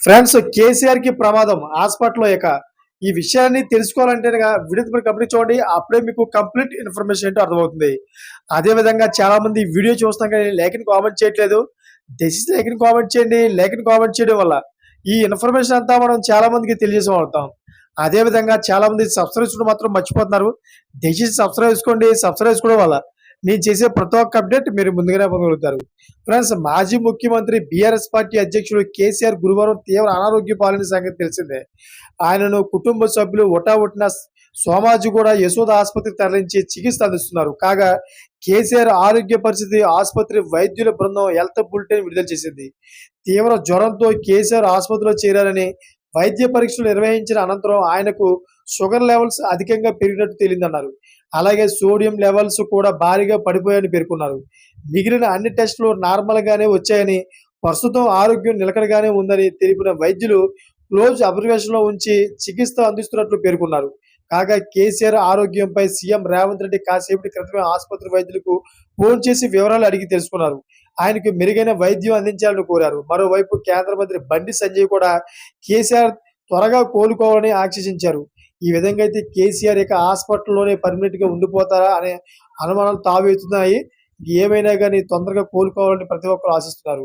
Friends కేసీఆర్కి ప్రమాదం. హాస్పిటల్లో ఇక. ఈ విషయాన్ని తెలుసుకోవాలంటే వీడియో కంప్లీట్ చూడండి అప్పుడే మీకు కంప్లీట్ ఇన్ఫర్మేషన్ ఏంటో అర్థమవుతుంది. అదే విధంగా చాలా మంది వీడియో చూస్తాం కానీ లేఖని కామెంట్ చేయట్లేదు. దయచేసి లేఖని కామెంట్ చేయండి. లేఖని కామెంట్ చేయడం వల్ల ఈ ఇన్ఫర్మేషన్ అంతా మనం చాలా మందికి తెలియజేసి వాడతాం అదే విధంగా చాలా మంది సబ్స్క్రైబ్ మాత్రం మర్చిపోతున్నారు. దయచేసి సబ్స్క్రైబ్ చేసుకోండి. సబ్స్క్రైబ్ చేసుకోవడం వల్ల నేను చేసే ప్రతి ఒక్క అప్డేట్ మీరు ముందుగానే పొందగలుగుతారు. ఫ్రెండ్స్ మాజీ ముఖ్యమంత్రి బీఆర్ఎస్ పార్టీ అధ్యక్షుడు కేసీఆర్ గురువారం తీవ్ర అనారోగ్య పాలన సంగతి తెలిసిందే. ఆయనను కుటుంబ సభ్యులు ఒటావుటిన సోమాజిగూడ యశోద ఆసుపత్రి తరలించి చికిత్స అందిస్తున్నారు. కాగా కేసీఆర్ ఆరోగ్య పరిస్థితి ఆసుపత్రి వైద్యుల బృందం హెల్త్ బులెటిన్ విడుదల చేసింది. తీవ్ర జ్వరంతో కేసీఆర్ ఆసుపత్రిలో చేరారని వైద్య పరీక్షలు నిర్వహించిన అనంతరం ఆయనకు షుగర్ లెవెల్స్ అధికంగా పెరిగినట్టు తేలిందన్నారు. అలాగే సోడియం లెవెల్స్ కూడా భారీగా పడిపోయాయని పేర్కొన్నారు. మిగిలిన అన్ని టెస్టులు నార్మల్ గానే వచ్చాయని ప్రస్తుతం ఆరోగ్యం నిలకడగానే ఉందని తెలిపిన వైద్యులు క్లోజ్ అబ్జర్వేషన్లో ఉంచి చికిత్స అందిస్తున్నట్లు పేర్కొన్నారు. కాగా కేసీఆర్ ఆరోగ్యంపై సీఎం రేవంత్ రెడ్డి కాసేపటి క్రితమే ఆసుపత్రి వైద్యులకు ఫోన్ చేసి వివరాలు అడిగి తెలుసుకున్నారు. ఆయనకు మెరుగైన వైద్యం అందించాలని కోరారు. మరోవైపు కేంద్ర మంత్రి బండి సంజయ్ కూడా కేసీఆర్ త్వరగా కోలుకోవాలని ఆశించారు ఈ విధంగా అయితే కేసీఆర్ ఇక హాస్పిటల్లోనే పర్మనెంట్గా ఉండిపోతారా అనే అనుమానాలు తావెత్తున్నాయి. ఏమైనా కానీ తొందరగా కోలుకోవాలని ప్రతి ఒక్కరు ఆశిస్తున్నారు.